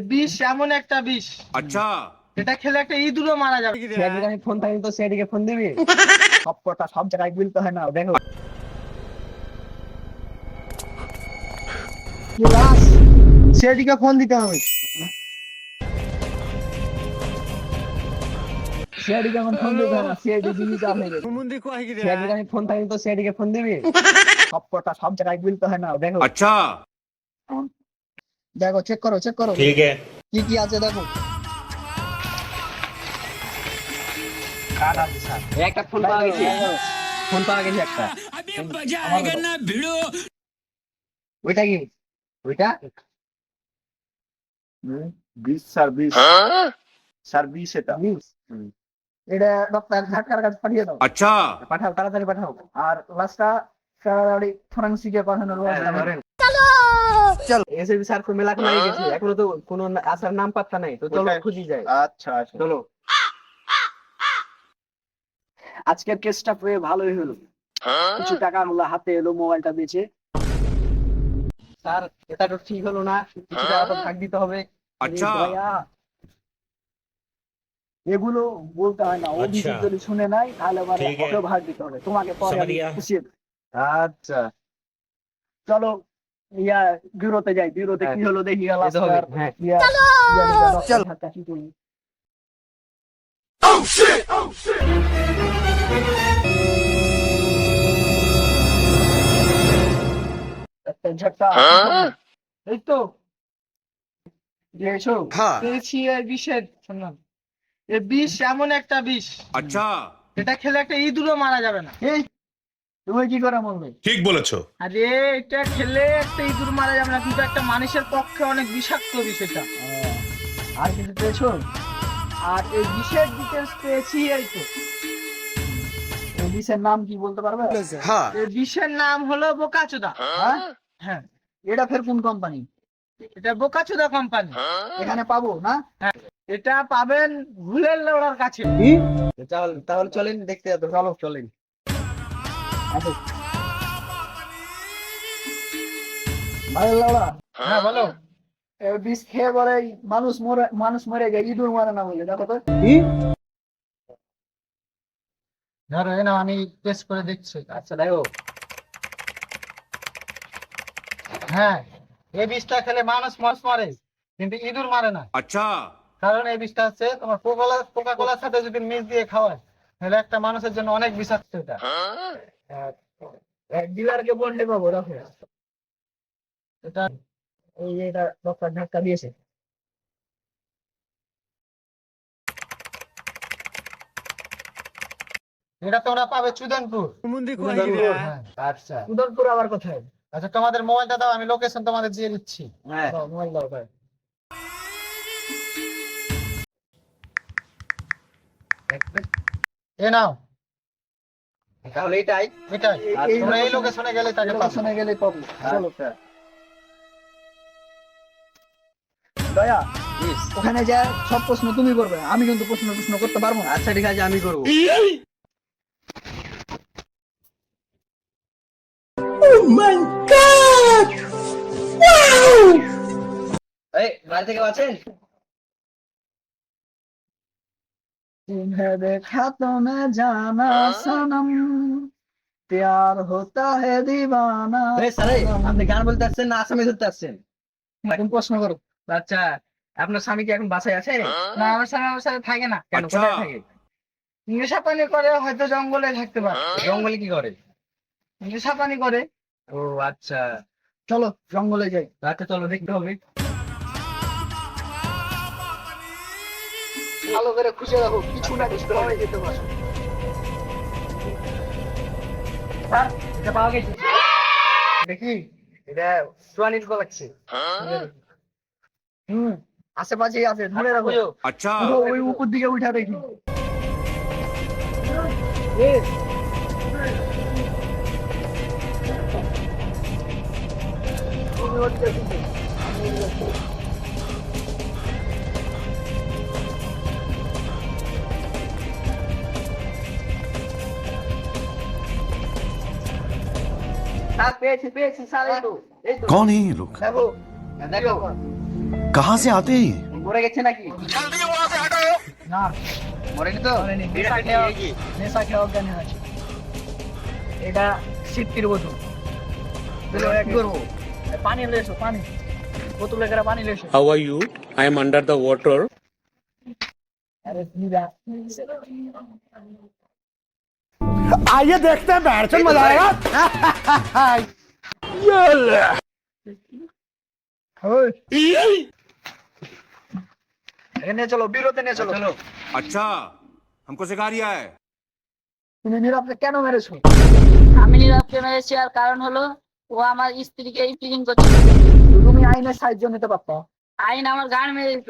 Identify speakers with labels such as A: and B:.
A: বিষ এমন একটা বিষ।
B: আচ্ছা।
A: এটা খেলে একটা ইঁদুরও মারা যাবে।
C: সেদিকে আমি ফোন থাকি তো সেদিকে ফোন দিবি। সব কথা সব জায়গায় বলতে হয় না দেখো।
A: সেদিকে ফোন দিতে হবে।
C: সেদিকে আমার ফোন ফোন থাকি তো সেদিকে ফোন দিবি। সব কথা সব জায়গায় বলতে হয় না দেখো।
B: আচ্ছা।
C: দেখো চেক করো চেক করো। কি কি আছে দেখো।
D: কার্ড সার্ভিস সার্ভিস এটা।
C: এটা ডক্টর ঝাটকার কাছে পাঠিয়ে দাও।
B: আচ্ছা।
C: পাঠাও তাড়াতাড়ি পাঠাও। আর লাস্টটা ফরেন্সিকে পাঠানোর ব্যবস্থা করেন চলো। এসএবি স্যার তো মেলা কোনায় গেছে। এখনও তো কোনো আসার নাম পাত্তা নাই। তো চলো খুঁজি যায়
D: আচ্ছা আচ্ছা।
C: চলো। আজকের কেসটা পেয়ে ভালোই হলো। কিছু টাকা গুলো হাতে এলো মোবাইলটা বেচে। স্যার এটা তো ঠিক হলো না। কিছু টাকা তো ভাগ দিতে হবে।
B: আচ্ছা।
C: এগুলো বলতে হয় না। অভিযোগ যদি শুনে নাই তাহলে মানে ওকে ভাগ দিতে হবে। তোমাকে পরে আমি বুঝিয়ে
D: আচ্ছা।
C: চলো ইয়া ব্যুরোতে যাই ব্যুরোতে কি আচ্ছা। হলো দেখি
A: বিষের এ বিষ এমন একটা বিষ।
B: আচ্ছা।
A: এটা খেলে একটা ইঁদুরও মারা যাবে না।
C: এই তুমি কি করে
B: ठीक বলেছ।
A: আরে এটা খেলে একটা ইঁদুর মারা যাবে না কিন্তু একটা মানুষের পক্ষে অনেক বিষাক্ত বিষ এটা।
C: আর কিছু পেয়েছ?
A: আর এই বিষের ডিটেলস পেয়েছি এই তো।
C: এই বিষের নাম কি বলতে পারবে?
A: এই বিষের নাম হলো বোকাচোদা।
C: হ্যাঁ?
A: হ্যাঁ।
C: এটা ফের কোন কোম্পানি
A: এটা বোকাচোদা কোম্পানি
C: এখানে পাবো না?
A: এটা পাবেন ভুলের লোড়ার কাছে।
C: তাহলে তাহলে চলেন দেখতে যাব চলো চলেন।
A: হ্যাঁ? হ্যাঁ এ আমি টেস্ট করে দেখছি।
C: আচ্ছা দেখো।
A: হ্যাঁ এই বিষটা খেলে মানুষ মাছ মারে কিন্তু ইঁদুর মারে না।
B: আচ্ছা।
A: কারণ এই বিষটা হচ্ছে তোমার পোকা কোলা সাথে যদি মিশ দিয়ে খাওয়ায় তাহলে একটা মানুষের জন্য অনেক বিষাক্ত এটা। হ্যাঁ?
C: ডিলারকে বন্ডে পাবো দেখো
A: এটা
C: এই যে এটা ডক্টর ধাক্কা দিয়েছে।
A: এটা তোমরা পাবে চুদনপুর হ্যাঁ।
C: আচ্ছা। আবার কোথায়?
A: আচ্ছা তোমাদের মোবাইলটা দাও আমি লোকেশন তোমাদের দিয়ে দিচ্ছি।
C: হ্যাঁ।
A: মোবাইল দাও ভাই। এ নাও।
C: তাহলে এটাই?
A: এটাই।
C: এই- এই
A: তোমরা এই লোকেশনে গেলে তাকে
C: লোকেশনে গেলে পাবো। চলো
D: আচ্ছা
C: দয়া ওখানে যা সব প্রশ্ন তুমি করবে আমি কিন্তু প্রশ্ন প্রশ্ন করতে পারব না। আচ্ছা ঠিক আছে আমি করব। এই বাড়ি থেকে আছেন तुम्हें देखा तो मैं जाना सनम प्यार होता है दीवाना আপনি গান বলতে আসছেন না আসামি ধরতে আসছেন এখন প্রশ্ন করো আচ্ছা আপনার স্বামী কি এখন বাসায় আছে
A: না আমার স্বামী আমার সাথে থাকে না
C: কেন
B: আচ্ছা।
C: কোথায় থাকে
A: নেশা পানি করে হয়তো জঙ্গলে থাকতে পারে
C: জঙ্গলে কি করে
A: নেশা পানি করে
C: ও আচ্ছা চলো জঙ্গলে যাই রাতে চলো দেখতে হবে ভালো করে খুঁজে রাখো কিছু না কিছু পাওয়া যেতে পারে। দেখি এটা সোয়ানির কলাচ্ছি হুম আশেপাশে আছে ধরে রাখো।
B: আচ্ছা।,
C: আচ্ছা। ওই উপর দিকে উঠা দেখি। Thank you.
E: कौन है ये लोग
C: দেখো দেখো
E: कहाँ से आते हैं ये?
D: মরে গেছে নাকি
C: না
D: মরেনি তো
C: মরেনি। নেশা খেয়ে নেশা খেয়ে অজ্ঞান হয়ে আছে এটা সিদ্ধির বোতল
D: কি করবো
C: পানি লেসো পানি বোতলে করে পানি lasso
B: How are you? I am under the water.
C: আরে নিবা
E: आइए देखते हैं बैठ मजा आएगा
C: ওই এনে চলো বিরতে নিয়ে চলো
D: চলো
E: अच्छा हमको सिखा रिया है
C: তুমি নীরবকে কেন মেরেছো
F: আমি নীরবকে মেরেছি আর কারণ হলো ও আমার স্ত্রীকে ইফটিজিং করছে
C: তুমি আইনের সাহায্য নিতে পারতো
F: আইন আমার গান মেরে দিত